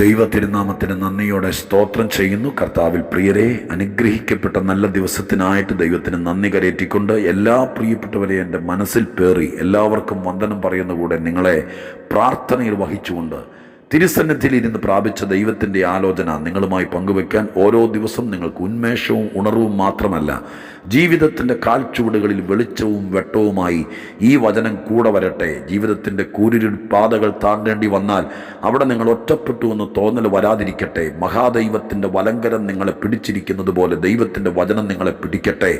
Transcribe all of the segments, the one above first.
ദൈവ തിരുനാമത്തിന് നന്ദിയോടെ സ്തോത്രം ചെയ്യുന്നു. കർത്താവിൽ പ്രിയരെ അനുഗ്രഹിക്കപ്പെട്ട നല്ല ദിവസത്തിനായിട്ട് ദൈവത്തിന് നന്ദി കരയറ്റിക്കൊണ്ട് എല്ലാ പ്രിയപ്പെട്ടവരെ എന്റെ മനസ്സിൽ പേറി എല്ലാവർക്കും വന്ദനം പറയുന്ന കൂടെ നിങ്ങളെ പ്രാർത്ഥനയിൽ വഹിച്ചുകൊണ്ട് തിരുസന്നിധിയിൽ ഇരുന്ന് പ്രാപിച്ച ദൈവത്തിന്റെ ആലോചന നിങ്ങളുമായി പങ്കുവെക്കാൻ ഓരോ ദിവസം നിങ്ങൾക്ക് ഉന്മേഷവും ഉണർവും മാത്രമല്ല ജീവിതത്തിന്റെ കാൽച്ചുവടുകളിൽ വെളിച്ചവും വെട്ടവുമായി ഈ വചനം കൂടെ വരട്ടെ. ജീവിതത്തിന്റെ കൂരിരുൾ പാതകൾ താണ്ടേണ്ടി വന്നാൽ അവിടെ നിങ്ങൾ ഒറ്റപ്പെട്ടു എന്ന് തോന്നൽ വരാതിരിക്കട്ടെ. മഹാദൈവത്തിന്റെ വലങ്കരം നിങ്ങളെ പിടിച്ചിരിക്കുന്നത് പോലെ ദൈവത്തിന്റെ വചനം നിങ്ങളെ പിടിക്കട്ടെ.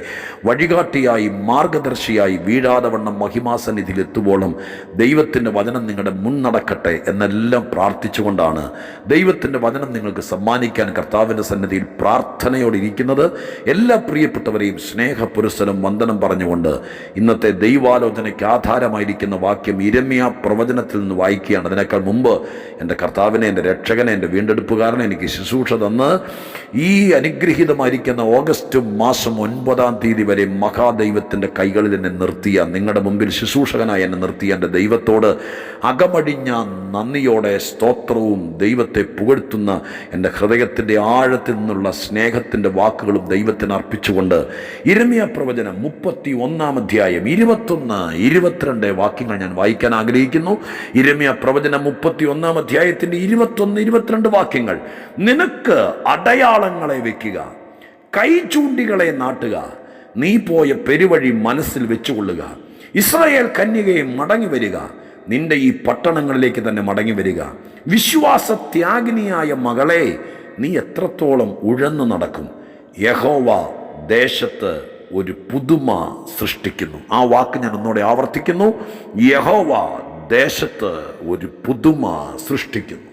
വഴികാട്ടിയായി മാർഗദർശിയായി വീഴാതെ വണ്ണം മഹിമാസന്നിധിയിൽ എത്തുവോളം ദൈവത്തിന്റെ വചനം നിങ്ങളുടെ മുൻ നടക്കട്ടെ. എന്നെല്ലാം പ്രാർത്ഥിച്ചുകൊണ്ടാണ് ദൈവത്തിന്റെ വചനം നിങ്ങൾക്ക് സമ്മാനിക്കാൻ കർത്താവിന്റെ സന്നദ്ധിയിൽ പ്രാർത്ഥനയോടെ ഇരിക്കുന്നത്. എല്ലാ പ്രിയപ്പെട്ടവരെയും സ്നേഹപുരസ്സരം വന്ദനം പറഞ്ഞുകൊണ്ട് ഇന്നത്തെ ദൈവാലോചനയ്ക്ക് ആധാരമായിരിക്കുന്ന വാക്യം ഇരമ്യ പ്രവചനത്തിൽ നിന്ന് വായിക്കുകയാണ്. അതിനേക്കാൾ മുമ്പ് എന്റെ കർത്താവിനെ എന്റെ രക്ഷകനെ എന്റെ വീണ്ടെടുപ്പുകാരനെ എനിക്ക് ശുശ്രൂഷ തന്ന് ഈ അനുഗ്രഹീതമായിരിക്കുന്ന ഓഗസ്റ്റ് മാസം ഒൻപതാം തീയതി വരെ മഹാദൈവത്തിന്റെ കൈകളിൽ എന്നെ നിർത്തിയ നിങ്ങളുടെ മുമ്പിൽ ശുശ്രൂഷകനായി എന്നെ നിർത്തിയ എന്റെ ദൈവത്തോട് അകമടിഞ്ഞ നന്ദിയോടെ സ്തോത്രവും ദൈവത്തെ പുകഴ്ത്തുന്ന എന്റെ ഹൃദയത്തിന്റെ ആഴത്തിൽ നിന്നുള്ള സ്നേഹത്തിന്റെ വാക്കുകളും ദൈവത്തിന് അർപ്പിച്ചുകൊണ്ട് ഇരമിയ പ്രവചനം മുപ്പത്തി ഒന്നാം അധ്യായം ഇരുപത്തൊന്ന് ഇരുപത്തിരണ്ട് വാക്യങ്ങൾ ഞാൻ വായിക്കാൻ ആഗ്രഹിക്കുന്നു. ഇരമിയ പ്രവചനം മുപ്പത്തി ഒന്നാം അധ്യായത്തിന്റെ ഇരുപത്തൊന്ന് ഇരുപത്തിരണ്ട് വാക്യങ്ങൾ. നിനക്ക് അടയാളങ്ങളെ വെക്കുക കൈ ചൂണ്ടികളെ നാട്ടുക നീ പോയ പെരുവഴി മനസ്സിൽ വെച്ചുകൊള്ളുക ഇസ്രായേൽ കന്യകയെ മടങ്ങി വരിക നിന്റെ ഈ പട്ടണങ്ങളിലേക്ക് തന്നെ മടങ്ങി വരിക. വിശ്വാസത്യാഗിനിയായ മകളെ നീ എത്രത്തോളം ഉഴന്നു നടക്കും. യഹോവ ദേശത്ത് ഒരു പുതുമ സൃഷ്ടിക്കുന്നു. ആ വാക്ക് ഞാൻ ഒന്നുകൂടെ ആവർത്തിക്കുന്നു. യഹോവ ദേശത്ത് ഒരു പുതുമ സൃഷ്ടിക്കുന്നു.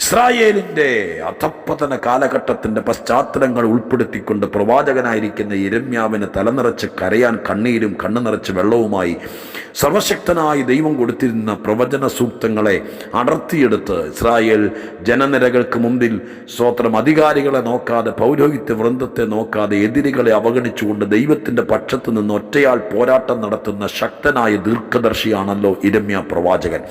ഇസ്രായേലിന്റെ അധപ്പതന കാലഘട്ടത്തിന്റെ പശ്ചാത്തലങ്ങൾ ഉൾപ്പെടുത്തിക്കൊണ്ട് പ്രവാചകനായിരിക്കുന്ന ഇരമ്യാവിന് തലനിറച്ച് കരയാൻ കണ്ണീരും കണ്ണു നിറച്ച് വെള്ളവുമായി സർവശക്തനായി ദൈവം കൊടുത്തിരുന്ന പ്രവചന സൂക്തങ്ങളെ അടർത്തിയെടുത്ത് ഇസ്രായേൽ ജനനിരകൾക്ക് മുമ്പിൽ സ്വോത്രം അധികാരികളെ നോക്കാതെ പൗരോഹിത്യ വൃന്ദത്തെ നോക്കാതെ എതിരികളെ അവഗണിച്ചുകൊണ്ട് ദൈവത്തിന്റെ പക്ഷത്ത് നിന്ന് ഒറ്റയാൾ പോരാട്ടം നടത്തുന്ന ശക്തനായ ദീർഘദർശിയാണല്ലോ ഇരമ്യ പ്രവാചകൻ.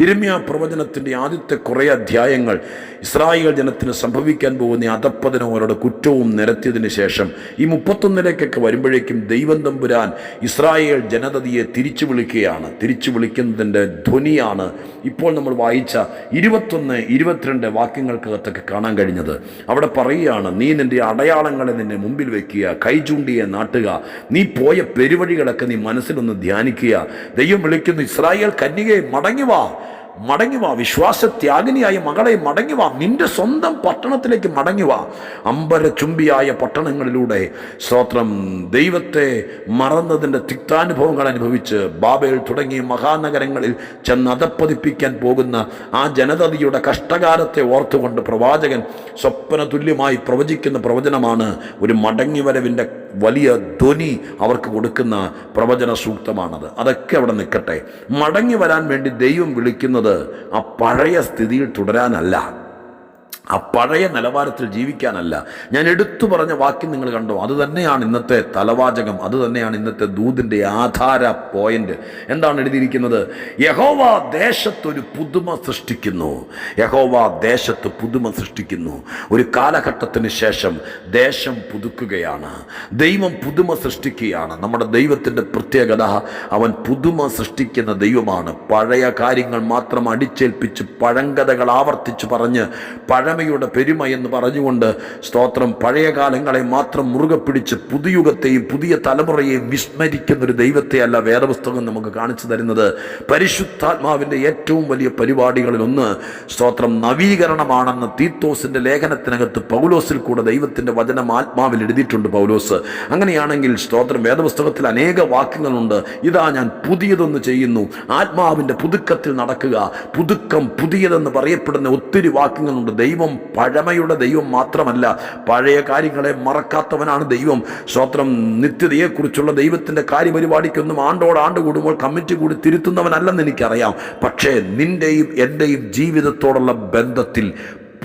ഇരമ്യ പ്രവചനത്തിന്റെ ആദ്യത്തെ കുറേ അധ്യായങ്ങൾ ഇസ്രായേൽ ജനത്തിന് സംഭവിക്കാൻ പോകുന്ന അധപ്പതനവും അവരുടെ കുറ്റവും നിരത്തിയതിന് ശേഷം ഈ മുപ്പത്തൊന്നിലേക്കൊക്കെ വരുമ്പോഴേക്കും ദൈവം തമ്പുരാൻ ഇസ്രായേൽ ജനതയെ തിരിച്ചു വിളിക്കുകയാണ്. തിരിച്ചു വിളിക്കുന്നതിന്റെ ധ്വനിയാണ് ഇപ്പോൾ നമ്മൾ വായിച്ച ഇരുപത്തൊന്ന് ഇരുപത്തിരണ്ട് വാക്യങ്ങൾക്കകത്തൊക്കെ കാണാൻ കഴിഞ്ഞത്. അവിടെ പറയുകയാണ് നീ നിന്റെ അടയാളങ്ങളെ നിന്നെ മുമ്പിൽ വെക്കുക കൈചൂണ്ടിയെ നാട്ടുക. നീ പോയ പെരുവഴികളൊക്കെ നീ മനസ്സിലൊന്ന് ധ്യാനിക്കുക. ദൈവം വിളിക്കുന്നു ഇസ്രായേൽ കന്യകയെ മടങ്ങി വാ. മടങ്ങി വാ വിശ്വാസത്യാഗിനിയായ മകളെ മടങ്ങി വാ നിന്റെ സ്വന്തം പട്ടണത്തിലേക്ക് മടങ്ങി വാ. അമ്പര ചുംബിയായ പട്ടണങ്ങളിലൂടെ സ്തോത്രം. ദൈവത്തെ മറന്നതിന്റെ തിക്താനുഭവങ്ങൾ അനുഭവിച്ച് ബാബേൽ തുടങ്ങിയ മഹാനഗരങ്ങളിൽ ചെന്ന് അതപ്പതിപ്പിക്കാൻ പോകുന്ന ആ ജനതയുടെ കഷ്ടകാലത്തെ ഓർത്തുകൊണ്ട് പ്രവാചകൻ സ്വപ്ന തുല്യമായി പ്രവചിക്കുന്ന പ്രവചനമാണ് ഒരു മടങ്ങിവരവിന്റെ വലിയ ധ്വനി അവർക്ക് കൊടുക്കുന്ന പ്രവചന സൂക്തമാണത്. അതൊക്കെ അവിടെ നിൽക്കട്ടെ. മടങ്ങി വരാൻ വേണ്ടി ദൈവം വിളിക്കുന്നത് ആ പഴയ സ്ഥിതിയിൽ തുടരാനല്ല. ആ പഴയ നിലവാരത്തിൽ ജീവിക്കാനല്ല. ഞാൻ എടുത്തു പറഞ്ഞ വാക്യം നിങ്ങൾ കണ്ടോ? അത് തന്നെയാണ് ഇന്നത്തെ തലവാചകം അത് തന്നെയാണ് ഇന്നത്തെ ദൂതിന്റെ ആധാര പോയിന്റ് എന്താണ് എഴുതിയിരിക്കുന്നത്? യഹോവ ദേശത്തൊരു പുതുമ സൃഷ്ടിക്കുന്നു. യഹോവ ദേശത്ത് പുതുമ സൃഷ്ടിക്കുന്നു. ഒരു കാലഘട്ടത്തിന് ശേഷം ദേശം പുതുക്കുകയാണ്. ദൈവം പുതുമ സൃഷ്ടിക്കുകയാണ്. നമ്മുടെ ദൈവത്തിന്റെ പ്രത്യേകത അവൻ പുതുമ സൃഷ്ടിക്കുന്ന ദൈവമാണ്. പഴയ കാര്യങ്ങൾ മാത്രം അടിച്ചേൽപ്പിച്ച് പഴങ്കഥകൾ ആവർത്തിച്ച് പറഞ്ഞ് പഴമയുടെ പെരുമ എന്ന് പറഞ്ഞുകൊണ്ട് സ്തോത്രം. പഴയ കാലങ്ങളെ മാത്രം മുറുകെ പിടിച്ച് പുതുയുഗത്തെയും പുതിയ തലമുറയെയും വിസ്മരിക്കുന്ന ഒരു ദൈവത്തെ ദൈവത്തെയല്ല വേദപുസ്തകം നമുക്ക് കാണിച്ചു തരുന്നത്. പരിശുദ്ധാത്മാവിന്റെ ഏറ്റവും വലിയ പരിപാടികളിൽ ഒന്ന് സ്തോത്രം നവീകരണമാണെന്ന് തീത്തോസിന്റെ ലേഖനത്തിനകത്ത് പൗലോസിൽ കൂടെ ദൈവത്തിന്റെ വചനം ആത്മാവിൽ എഴുതിയിട്ടുണ്ട് പൗലോസ്. അങ്ങനെയാണെങ്കിൽ സ്തോത്രം വേദപുസ്തകത്തിൽ അനേക വാക്യങ്ങളുണ്ട്. ഇതാ ഞാൻ പുതിയതൊന്ന് ചെയ്യുന്നു. ആത്മാവിന്റെ പുതുക്കത്തിൽ നടക്കുക. പുതുക്കം പുതിയതെന്ന് പറയപ്പെടുന്ന ഒത്തിരി വാക്യങ്ങളുണ്ട്. ദൈവം പഴമയുടെ ദൈവം മാത്രമല്ല പഴയ കാര്യങ്ങളെ മറക്കാത്തവനാണ് ദൈവം. സ്വത്രം നിത്യതയെക്കുറിച്ചുള്ള ദൈവത്തിന്റെ കാര്യപരിപാടിക്കൊന്നും ആണ്ടോട് ആണ്ട് കൂടുമ്പോൾ കമ്മിറ്റി കൂടി തിരുത്തുന്നവനല്ലെന്ന് എനിക്കറിയാം. പക്ഷേ നിന്റെയും എന്റെയും ജീവിതത്തോടുള്ള ബന്ധത്തിൽ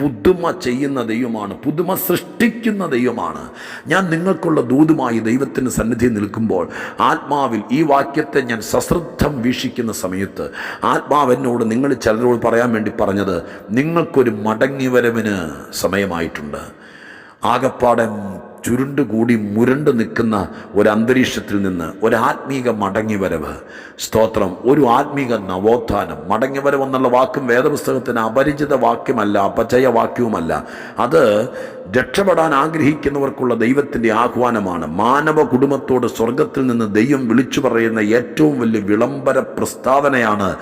പുതുമ ചെയ്യുന്ന ദൈവമാണ് പുതുമ സൃഷ്ടിക്കുന്ന ദൈവമാണ്. ഞാൻ നിങ്ങൾക്കുള്ള ദൂതുമായി ദൈവത്തിന് സന്നിധി നിൽക്കുമ്പോൾ ആത്മാവിൽ ഈ വാക്യത്തെ ഞാൻ സശ്രദ്ധം വീക്ഷിക്കുന്ന സമയത്ത് ആത്മാവ് എന്നോട് നിങ്ങൾ ചിലരോട് പറയാൻ വേണ്ടി പറഞ്ഞത് നിങ്ങൾക്കൊരു മടങ്ങിവരവിന് സമയമായിട്ടുണ്ട്. ആകപ്പാടെ ചുരുണ്ടുകൂടി മുരണ്ട് നിൽക്കുന്ന ഒരു അന്തരീക്ഷത്തിൽ നിന്ന് ഒരു ആത്മീക മടങ്ങിവരവ്. സ്തോത്രം. ഒരു ആത്മീക നവോത്ഥാനം. മടങ്ങിവരവ് എന്നുള്ള വാക്കും വേദപുസ്തകത്തിന് അപരിചിത വാക്യമല്ല അപചയ വാക്യവുമല്ല. അത് രക്ഷപ്പെടാൻ ആഗ്രഹിക്കുന്നവർക്കുള്ള ദൈവത്തിന്റെ ആഹ്വാനമാണ്. മാനവ കുടുംബത്തോട് സ്വർഗത്തിൽ നിന്ന് ദൈവം വിളിച്ചു പറയുന്ന ഏറ്റവും വലിയ വിളംബര പ്രസ്താവനയാണ്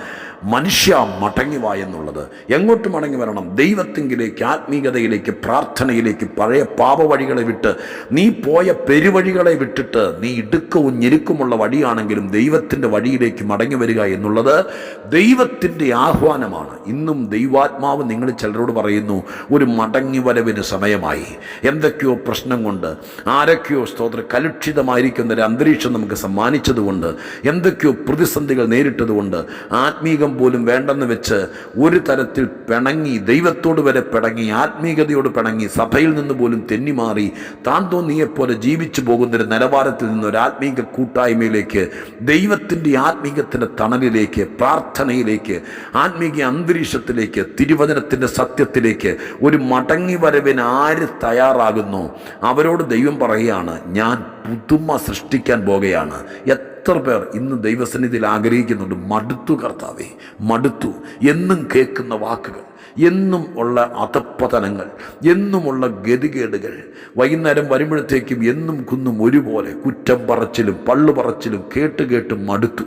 മനുഷ്യ മടങ്ങി വാ എന്നുള്ളത്. എങ്ങോട്ട് മടങ്ങി വരണം ദൈവത്തെങ്കിലേക്ക് ആത്മീയതയിലേക്ക് പ്രാർത്ഥനയിലേക്ക് പഴയ പാപവഴികളെ വിട്ട് നീ പോയ പെരുവഴികളെ വിട്ടിട്ട് നീ ഇടുക്കവും ഞെരുക്കുമുള്ള വഴിയാണെങ്കിലും ദൈവത്തിന്റെ വഴിയിലേക്ക് മടങ്ങി വരിക എന്നുള്ളത് ദൈവത്തിന്റെ ആഹ്വാനമാണ്. ഇന്നും ദൈവാത്മാവ് നിങ്ങൾ ചിലരോട് പറയുന്നു ഒരു മടങ്ങി വരവിന് സമയമായി. എന്തൊക്കെയോ പ്രശ്നം കൊണ്ട് ആരൊക്കെയോ സ്തോത്ര കലുഷിതമായിരിക്കുന്ന ഒരു അന്തരീക്ഷം നമുക്ക് സമ്മാനിച്ചതുകൊണ്ട് എന്തൊക്കെയോ പ്രതിസന്ധികൾ നേരിട്ടതുകൊണ്ട് ആത്മീകം പോലും വേണ്ടെന്ന് വെച്ച് ഒരു തരത്തിൽ പിണങ്ങി ദൈവത്തോട് വരെ പിണങ്ങി ആത്മീകതയോട് പിണങ്ങി സഭയിൽ നിന്ന് പോലും തെന്നിമാറി താൻ തോന്നിയെപ്പോലെ ജീവിച്ചു പോകുന്ന ഒരു നിലവാരത്തിൽ നിന്ന് ഒരു ആത്മീക കൂട്ടായ്മയിലേക്ക് ദൈവത്തിന്റെ ആത്മീകത്തിന്റെ തണലിലേക്ക് പ്രാർത്ഥനയിലേക്ക് ആത്മീക അന്തരീക്ഷത്തിലേക്ക് തിരുവചനത്തിന്റെ സത്യത്തിലേക്ക് ഒരു മടങ്ങി വരവിന് ആര് തയ്യാറാകുന്നു? അവരോട് ദൈവം പറയുകയാണ് ഞാൻ പുതുമ സൃഷ്ടിക്കാൻ പോകുകയാണ്. എത്ര പേർ ഇന്ന് ദൈവസന്നിധിയിൽ ആഗ്രഹിക്കുന്നുണ്ട് മടുത്തു കർത്താവേ മടുത്തു എന്നും കേൾക്കുന്ന വാക്കുകൾ. എന്നും ഉള്ള അധപ്പതനങ്ങൾ എന്നുമുള്ള ഗതികേടുകൾ വൈകുന്നേരം വരുമ്പോഴത്തേക്കും എന്നും കുന്നും ഒരുപോലെ കുറ്റം പറച്ചിലും പള്ളു പറച്ചിലും കേട്ട് കേട്ട് മടുത്തു.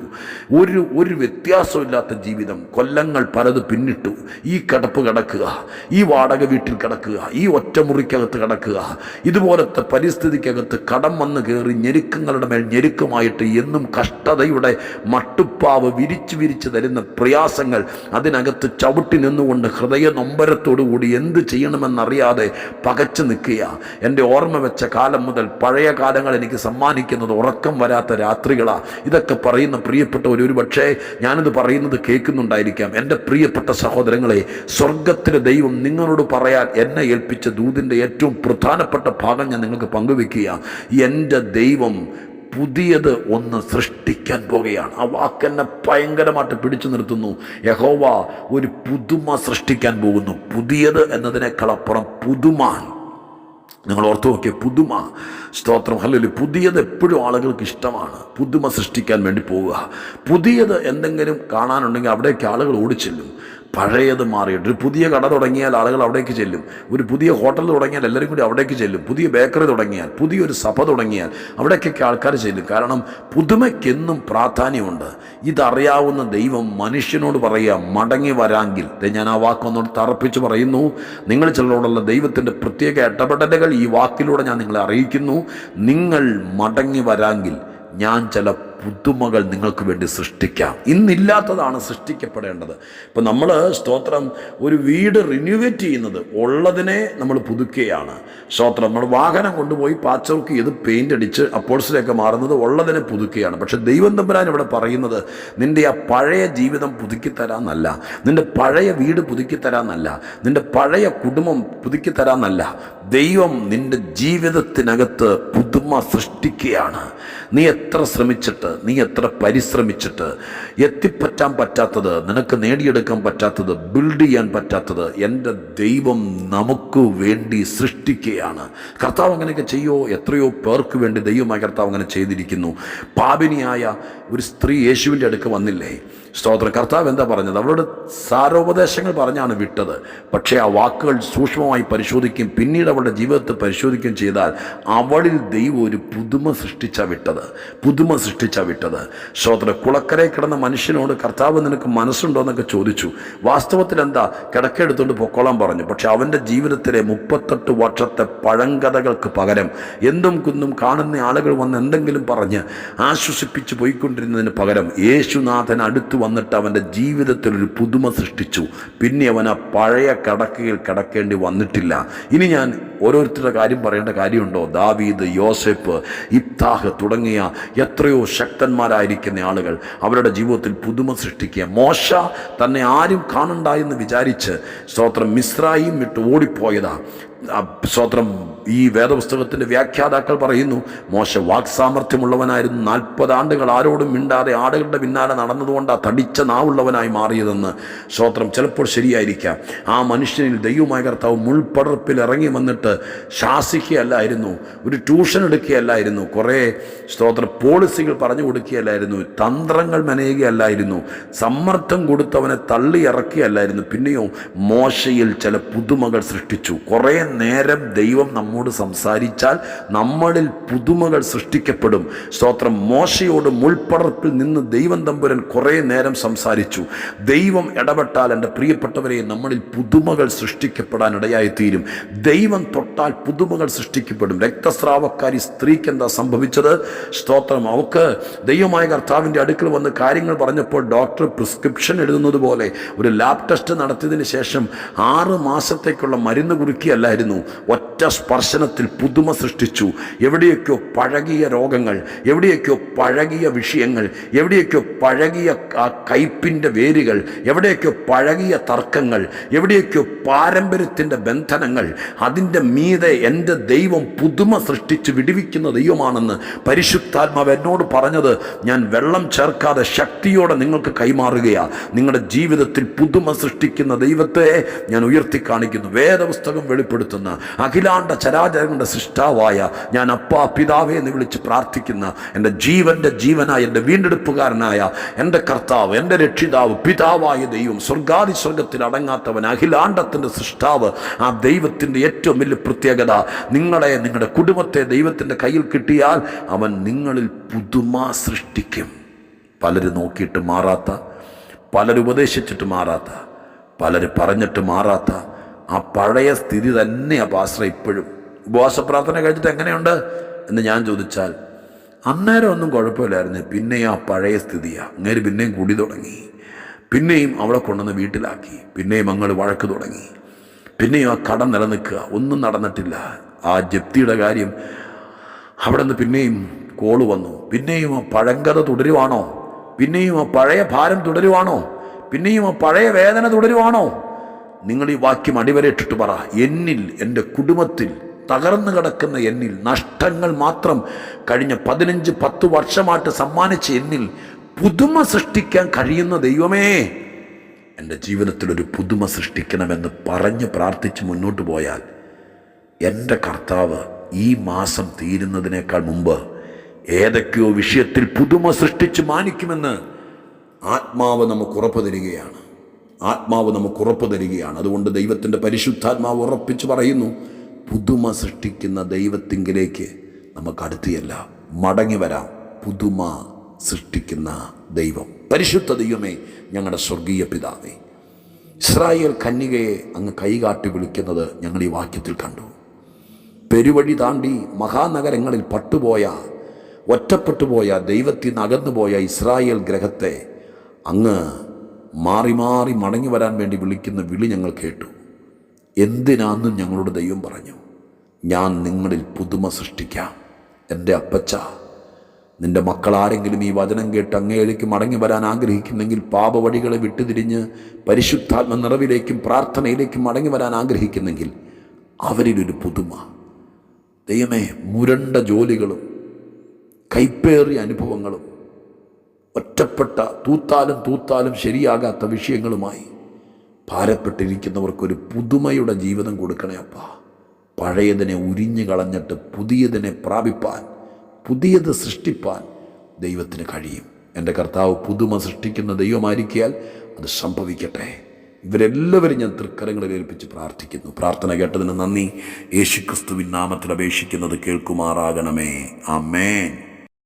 ഒരു ഒരു വ്യത്യാസമില്ലാത്ത ജീവിതം കൊല്ലങ്ങൾ പലത് പിന്നിട്ടു. ഈ കിടപ്പ് കിടക്കുക ഈ വാടക വീട്ടിൽ കിടക്കുക ഈ ഒറ്റമുറിക്കകത്ത് കിടക്കുക ഇതുപോലത്തെ പരിസ്ഥിതിക്കകത്ത് കടം വന്ന് കയറി ഞെരുക്കങ്ങളുടെ മേൽ ഞെരുക്കമായിട്ട് എന്നും കഷ്ടതയുടെ മട്ടുപ്പാവ് വിരിച്ചു വിരിച്ചു തരുന്ന പ്രയാസങ്ങൾ അതിനകത്ത് ചവിട്ടി നിന്നുകൊണ്ട് ഹൃദയ നൊമ്പരത്തോടുകൂടി എന്ത് ചെയ്യണമെന്നറിയാതെ പകച്ചു നിൽക്കുക എന്റെ ഓർമ്മ വെച്ച കാലം മുതൽ പഴയ കാലങ്ങൾ എനിക്ക് സമ്മാനിക്കുന്നത് ഉറക്കം വരാത്ത രാത്രികളാണ് ഇതൊക്കെ പറയുന്ന പ്രിയപ്പെട്ടവർ ഒരു പക്ഷേ ഞാനിത് പറയുന്നത് കേൾക്കുന്നുണ്ടായിരിക്കാം. എന്റെ പ്രിയപ്പെട്ട സഹോദരങ്ങളെ സ്വർഗത്തിലെ ദൈവം നിങ്ങളോട് പറയാൻ എന്നെ ഏൽപ്പിച്ച ദൂതിന്റെ ഏറ്റവും പ്രധാനപ്പെട്ട ഭാഗം ഞാൻ നിങ്ങൾക്ക് പങ്കുവെക്കുക എന്റെ ദൈവം പുതിയത് ഒന്ന് സൃഷ്ടിക്കാൻ പോകുകയാണ് ആ വാക്കെന്നെ ഭയങ്കരമായിട്ട് പിടിച്ചു നിർത്തുന്നു. യഹോവ ഒരു പുതുമ സൃഷ്ടിക്കാൻ പോകുന്നു. പുതിയത് എന്നതിനേക്കാളപ്പുറം പുതുമ. നിങ്ങൾ ഓർത്തു നോക്കിയ പുതുമ. സ്തോത്രം അല്ലെങ്കിൽ പുതിയത് എപ്പോഴും ആളുകൾക്ക് ഇഷ്ടമാണ്. പുതുമ സൃഷ്ടിക്കാൻ വേണ്ടി പോവുക. പുതിയത് എന്തെങ്കിലും കാണാനുണ്ടെങ്കിൽ അവിടേക്ക് ആളുകൾ ഓടിച്ചെല്ലും. പഴയത് മാറിയിട്ട് ഒരു പുതിയ കട തുടങ്ങിയാൽ ആളുകൾ അവിടേക്ക് ചെല്ലും. ഒരു പുതിയ ഹോട്ടൽ തുടങ്ങിയാൽ എല്ലാവരും കൂടി അവിടേക്ക് ചെല്ലും. പുതിയ ബേക്കറി തുടങ്ങിയാൽ പുതിയൊരു സഭ തുടങ്ങിയാൽ അവിടേക്കൊക്കെ ആൾക്കാർ ചെല്ലും. കാരണം പുതുമയ്ക്കെന്നും പ്രാധാന്യമുണ്ട്. ഇതറിയാവുന്ന ദൈവം മനുഷ്യനോട് പറയുക മടങ്ങി വരാങ്കിൽ ഞാൻ ആ വാക്കൊന്നോട് തറപ്പിച്ച് പറയുന്നു. നിങ്ങൾ ചിലരോടുള്ള ദൈവത്തിന്റെ പ്രത്യേക ഇടപെടലുകൾ ഈ വാക്കിലൂടെ ഞാൻ നിങ്ങളെ അറിയിക്കുന്നു. നിങ്ങൾ മടങ്ങി വരാങ്കിൽ ഞാൻ ചില പുതുമകൾ നിങ്ങൾക്ക് വേണ്ടി സൃഷ്ടിക്കാം. ഇന്നില്ലാത്തതാണ് സൃഷ്ടിക്കപ്പെടേണ്ടത്. ഇപ്പം നമ്മൾ സ്തോത്രം ഒരു വീട് റിന്യൂവേറ്റ് ചെയ്യുന്നത് ഉള്ളതിനെ നമ്മൾ പുതുക്കുകയാണ്. സ്തോത്രം നമ്മൾ വാഹനം കൊണ്ടുപോയി പാച്ചവർക്ക് ചെയ്ത് പെയിന്റ് അടിച്ച് അപ്പോഴ്സിലേക്ക് മാറുന്നത് ഉള്ളതിനെ പുതുക്കുകയാണ്. പക്ഷെ ദൈവം തമ്പുരാൻ ഇവിടെ പറയുന്നത് നിന്റെ ആ പഴയ ജീവിതം പുതുക്കി നിന്റെ പഴയ വീട് പുതുക്കി നിന്റെ പഴയ കുടുംബം പുതുക്കി ദൈവം നിന്റെ ജീവിതത്തിനകത്ത് പുതുമ സൃഷ്ടിക്കുകയാണ്. നീ എത്ര ശ്രമിച്ചിട്ട് നീ എത്ര പരിശ്രമിച്ചിട്ട് എത്തിപ്പറ്റാൻ പറ്റാത്തത് നിനക്ക് നേടിയെടുക്കാൻ പറ്റാത്തത് ബിൽഡ് ചെയ്യാൻ പറ്റാത്തത് എന്റെ ദൈവം നമുക്ക് വേണ്ടി സൃഷ്ടിക്കുകയാണ്. കർത്താവ് അങ്ങനെയൊക്കെ ചെയ്യോ? എത്രയോ പേർക്ക് വേണ്ടി ദൈവമായ കർത്താവ് അങ്ങനെ ചെയ്തിരിക്കുന്നു. പാപിനിയായ ഒരു സ്ത്രീ യേശുവിന്റെ അടുക്ക് വന്നില്ലേ? സ്തോത്രം. കർത്താവ് എന്താ പറഞ്ഞത്? അവരോട് സാരോപദേശങ്ങൾ പറഞ്ഞാണ് വിട്ടത്. പക്ഷേ ആ വാക്കുകൾ സൂക്ഷ്മമായി പരിശോധിക്കും പിന്നീട് അവളുടെ ജീവിതത്തെ പരിശോധിക്കുകയും ചെയ്താൽ അവളിൽ ദൈവം ഒരു പുതുമ സൃഷ്ടിച്ച വിട്ടത്. പുതുമ സൃഷ്ടിച്ച വിട്ടത്. സ്തോത്ര. കുളക്കരെ കിടന്ന മനുഷ്യനോട് കർത്താവ് നിനക്ക് മനസ്സുണ്ടോ എന്നൊക്കെ ചോദിച്ചു. വാസ്തവത്തിൽ എന്താ? കിടക്കെടുത്തുകൊണ്ട് പൊക്കോളാൻ പറഞ്ഞു. പക്ഷെ അവന്റെ ജീവിതത്തിലെ മുപ്പത്തെട്ട് വർഷത്തെ പഴങ്കഥകൾക്ക് പകരം എന്തും കുന്നും കാണുന്ന ആളുകൾ വന്ന് എന്തെങ്കിലും പറഞ്ഞ് ആശ്വസിപ്പിച്ച് പോയിക്കൊണ്ടിരുന്നതിന് പകരം യേശുനാഥൻ അടുത്ത് വന്നിട്ട് അവന്റെ ജീവിതത്തിൽ ഒരു പുതുമ സൃഷ്ടിച്ചു. പിന്നെ അവൻ ആ പഴയ കടക്കയിൽ കിടക്കേണ്ടി വന്നിട്ടില്ല. ഇനി ഞാൻ ഓരോരുത്തരുടെ കാര്യം പറയേണ്ട കാര്യമുണ്ടോ? ദാവീദ് യോസെഫ് ഇബ്താഹ് തുടങ്ങിയ എത്രയോ ശക്തന്മാരായിരിക്കുന്ന ആളുകൾ അവരുടെ ജീവിതത്തിൽ പുതുമ സൃഷ്ടിക്കുക. മോശ തന്നെ ആരും കാണണ്ട എന്ന് വിചാരിച്ച് സ്തോത്രം മിശ്രായും വിട്ട് ഓടിപ്പോയതാ. ആ സ്തോത്രം ഈ വേദപുസ്തകത്തിന്റെ വ്യാഖ്യാതാക്കൾ പറയുന്നു മോശ വാക്സാമർഥ്യമുള്ളവനായിരുന്നു നാൽപ്പത് ആണ്ടുകൾ ആരോടും മിണ്ടാതെ ആടുകളുടെ പിന്നാലെ നടന്നതുകൊണ്ട് ആ തടിച്ച നാവുള്ളവനായി മാറിയതെന്ന് സ്തോത്രം ചിലപ്പോൾ ശരിയായിരിക്കാം. ആ മനുഷ്യനിൽ ദൈവമായ കർത്താവ് മുൾപ്പടർപ്പിൽ ഇറങ്ങി വന്നിട്ട് ശാസിക്കുകയല്ലായിരുന്നു ഒരു ട്യൂഷൻ എടുക്കുകയല്ലായിരുന്നു കുറേ സ്തോത്ര പോളിസികൾ പറഞ്ഞു കൊടുക്കുകയല്ലായിരുന്നു തന്ത്രങ്ങൾ മെനയുകയല്ലായിരുന്നു സമ്മർദ്ദം കൊടുത്തവനെ തള്ളി ഇറക്കുകയല്ലായിരുന്നു പിന്നെയോ മോശയിൽ ചില പുതുമകൾ സൃഷ്ടിച്ചു കുറേ നേരം ദൈവം നമ്മോട് സംസാരിച്ചാൽ നമ്മളിൽ പുതുമകൾ സൃഷ്ടിക്കപ്പെടും. സ്തോത്രം. മോശയോട് മുൾപ്പടർപ്പിൽ നിന്ന് ദൈവം തമ്പുരൻ കുറേ നേരം സംസാരിച്ചു. ദൈവം ഇടപെട്ടാൽ എന്റെ പ്രിയപ്പെട്ടവരെ നമ്മളിൽ പുതുമകൾ സൃഷ്ടിക്കപ്പെടാൻ ഇടയായിത്തീരും ദൈവം തൊട്ടാൽ പുതുമകൾ സൃഷ്ടിക്കപ്പെടും. രക്തസ്രാവക്കാരി സ്ത്രീക്ക് എന്താ സംഭവിച്ചത്? സ്തോത്രം. അവക്ക് ദൈവമായ കർത്താവിന്റെ അടുക്കൽ വന്ന് കാര്യങ്ങൾ പറഞ്ഞപ്പോൾ ഡോക്ടർ പ്രിസ്ക്രിപ്ഷൻ എഴുതുന്നത് പോലെ ഒരു ലാബ് ടെസ്റ്റ് നടത്തിയതിന് ശേഷം ആറ് മാസത്തേക്കുള്ള മരുന്ന് കുറുക്കിയല്ലായിരുന്നു ഒറ്റ സ്പർശനത്തിൽ പുതുമ സൃഷ്ടിച്ചു. എവിടെയൊക്കെയോ പഴകിയ രോഗങ്ങൾ എവിടെയൊക്കെയോ പഴകിയ വിഷയങ്ങൾ എവിടെയൊക്കെയോ പഴകിയ കയ്പിന്റെ വേരുകൾ എവിടെയൊക്കെയോ പഴകിയ തർക്കങ്ങൾ എവിടെയൊക്കെയോ പാരമ്പര്യത്തിന്റെ ബന്ധനങ്ങൾ അതിന്റെ മീതെ എന്റെ ദൈവം പുതുമ സൃഷ്ടിച്ച് വിടിവിക്കുന്ന ദൈവമാണെന്ന് പരിശുദ്ധാത്മാവ് എന്നോട് പറഞ്ഞത് ഞാൻ വെള്ളം ചേർക്കാതെ ശക്തിയോടെ നിങ്ങൾക്ക് കൈമാറുകയാണ് നിങ്ങളുടെ ജീവിതത്തിൽ പുതുമ സൃഷ്ടിക്കുന്ന ദൈവത്തെ ഞാൻ ഉയർത്തി കാണിക്കുന്നു. വേദപുസ്തകം വെളിപ്പെടുത്തുന്ന അഖിലാണ്ട ചരാചരങ്ങളുടെ സൃഷ്ടാവായ ഞാൻ അപ്പാ പിതാവേ എന്ന് വിളിച്ച് പ്രാർത്ഥിക്കുന്ന എന്റെ ജീവന്റെ ജീവനായ എന്റെ വീണ്ടെടുപ്പുകാരനായ എന്റെ കർത്താവ് എന്റെ രക്ഷിതാവ് പിതാവായ ദൈവം സ്വർഗാദി സ്വർഗത്തിൽ അടങ്ങാത്തവൻ അഖിലാണ്ടത്തിന്റെ സൃഷ്ടാവ് ആ ദൈവത്തിന്റെ ഏറ്റവും വലിയ പ്രത്യേകത നിങ്ങളെ നിങ്ങളുടെ കുടുംബത്തെ ദൈവത്തിന്റെ കയ്യിൽ കിട്ടിയാൽ അവൻ നിങ്ങളിൽ പുതുമ സൃഷ്ടിക്കും. പലര് നോക്കിയിട്ട് മാറാത്ത പലരുപദേശിച്ചിട്ട് മാറാത്ത പലര് പറഞ്ഞിട്ട് മാറാത്ത ആ പഴയ സ്ഥിതി തന്നെയാണ് പാസ്റ്റർ ഇപ്പോഴും. ഉപവാസ പ്രാർത്ഥന കഴിച്ചിട്ട് എങ്ങനെയുണ്ട്? എന്ന് ഞാൻ ചോദിച്ചാൽ അന്നേരം ഒന്നും കുഴപ്പമില്ലായിരുന്നു. പിന്നെയും ആ പഴയ സ്ഥിതിയാണ് അങ്ങേര് പിന്നെയും കൂടി തുടങ്ങി. പിന്നെയും അവളെ കൊണ്ടുവന്ന് വീട്ടിലാക്കി. പിന്നെയും അങ്ങൾ വഴക്ക് തുടങ്ങി. പിന്നെയും ആ കട നിലനിൽക്കുക. ഒന്നും നടന്നിട്ടില്ല. ആ ജപ്തിയുടെ കാര്യം അവിടെ നിന്ന് പിന്നെയും കോൾ വന്നു. പിന്നെയും ആ പഴങ്കഥ തുടരുവാണോ? പിന്നെയും ആ പഴയ ഭാരം തുടരുവാണോ? പിന്നെയും ആ പഴയ വേദന തുടരുവാണോ? നിങ്ങൾ ഈ വാക്യം അടിവരയിട്ടിട്ട് പറ. എന്നിൽ എന്റെ കുടുംബത്തിൽ തകർന്നു കിടക്കുന്ന എന്നിൽ നഷ്ടങ്ങൾ മാത്രം കഴിഞ്ഞ പതിനഞ്ച് പത്ത് വർഷമായിട്ട് സമ്മാനിച്ച എന്നിൽ പുതുമ സൃഷ്ടിക്കാൻ കഴിയുന്ന ദൈവമേ. എന്റെ ജീവിതത്തിൽ ഒരു പുതുമ സൃഷ്ടിക്കണമെന്ന് പറഞ്ഞ് പ്രാർത്ഥിച്ച് മുന്നോട്ട് പോയാൽ എന്റെ കർത്താവ് ഈ മാസം തീരുന്നതിനേക്കാൾ മുമ്പ് ഏതൊക്കെയോ വിഷയത്തിൽ പുതുമ സൃഷ്ടിച്ച് മാനിക്കുമെന്ന് ആത്മാവ് നമുക്ക് ഉറപ്പ് തരികയാണ്. ആത്മാവ് നമുക്ക് ഉറപ്പ് തരികയാണ്. അതുകൊണ്ട് ദൈവത്തിന്റെ പരിശുദ്ധാത്മാവ് ഉറപ്പിച്ച് പറയുന്നു പുതുമ സൃഷ്ടിക്കുന്ന ദൈവത്തിങ്കിലേക്ക് നമുക്ക് അടുത്തിയല്ല മടങ്ങി വരാം. പുതുമ സൃഷ്ടിക്കുന്ന ദൈവം. പരിശുദ്ധ ദൈവമേ ഞങ്ങളുടെ സ്വർഗീയ പിതാവേ ഇസ്രായേൽ കന്യകയെ അങ്ങ് കൈകാട്ടി വിളിക്കുന്നത് ഞങ്ങൾ ഈ വാക്യത്തിൽ കണ്ടു. പെരുവഴി താണ്ടി മഹാനഗരങ്ങളിൽ പട്ടുപോയ ഒറ്റപ്പെട്ടുപോയ ദൈവത്തിൽ നിന്ന് അകന്നുപോയ ഇസ്രായേൽ ഗ്രഹത്തെ അങ്ങ് മാറി മാറി മടങ്ങി വരാൻ വേണ്ടി വിളിക്കുന്ന വിളി ഞങ്ങൾ കേട്ടു. എന്തിനാന്നും ഞങ്ങളുടെ ദൈവം പറഞ്ഞു. ഞാൻ നിങ്ങളിൽ പുതുമ സൃഷ്ടിക്കാം. എന്റെ അപ്പച്ച നിന്റെ മക്കൾ ആരെങ്കിലും ഈ വചനം കേട്ട് അങ്ങയിലേക്ക് മടങ്ങി വരാൻ ആഗ്രഹിക്കുന്നെങ്കിൽ പാപവഴികളെ വിട്ടുതിരിഞ്ഞ് പരിശുദ്ധാത്മ നിറവിലേക്കും പ്രാർത്ഥനയിലേക്കും മടങ്ങി വരാൻ ആഗ്രഹിക്കുന്നെങ്കിൽ അവരിലൊരു പുതുമ. ദൈവമേ മുരണ്ട ജോലികളും കൈപ്പേറിയ അനുഭവങ്ങളും ഒറ്റപ്പെട്ട തൂത്താലും തൂത്താലും ശരിയാകാത്ത വിഷയങ്ങളുമായി ഭാരപ്പെട്ടിരിക്കുന്നവർക്കൊരു പുതുമയുടെ ജീവിതം കൊടുക്കണേ അപ്പ. പഴയതിനെ ഉരിഞ്ഞു കളഞ്ഞിട്ട് പുതിയതിനെ പ്രാപിപ്പാൻ പുതിയത് സൃഷ്ടിപ്പാൻ ദൈവത്തിന് കഴിയും. എന്റെ കർത്താവ് പുതുമ സൃഷ്ടിക്കുന്ന ദൈവമായിരിക്കാൽ അത് സംഭവിക്കട്ടെ. ഇവരെല്ലാവരും ഞാൻ തൃക്കരങ്ങളിൽ ഏൽപ്പിച്ച് പ്രാർത്ഥിക്കുന്നു. പ്രാർത്ഥന കേട്ടതിന് നന്ദി. യേശുക്രിസ്തുവിൻ നാമത്തിൽ അപേക്ഷിക്കുന്നത് കേൾക്കുമാറാകണമേ. ആമേൻ.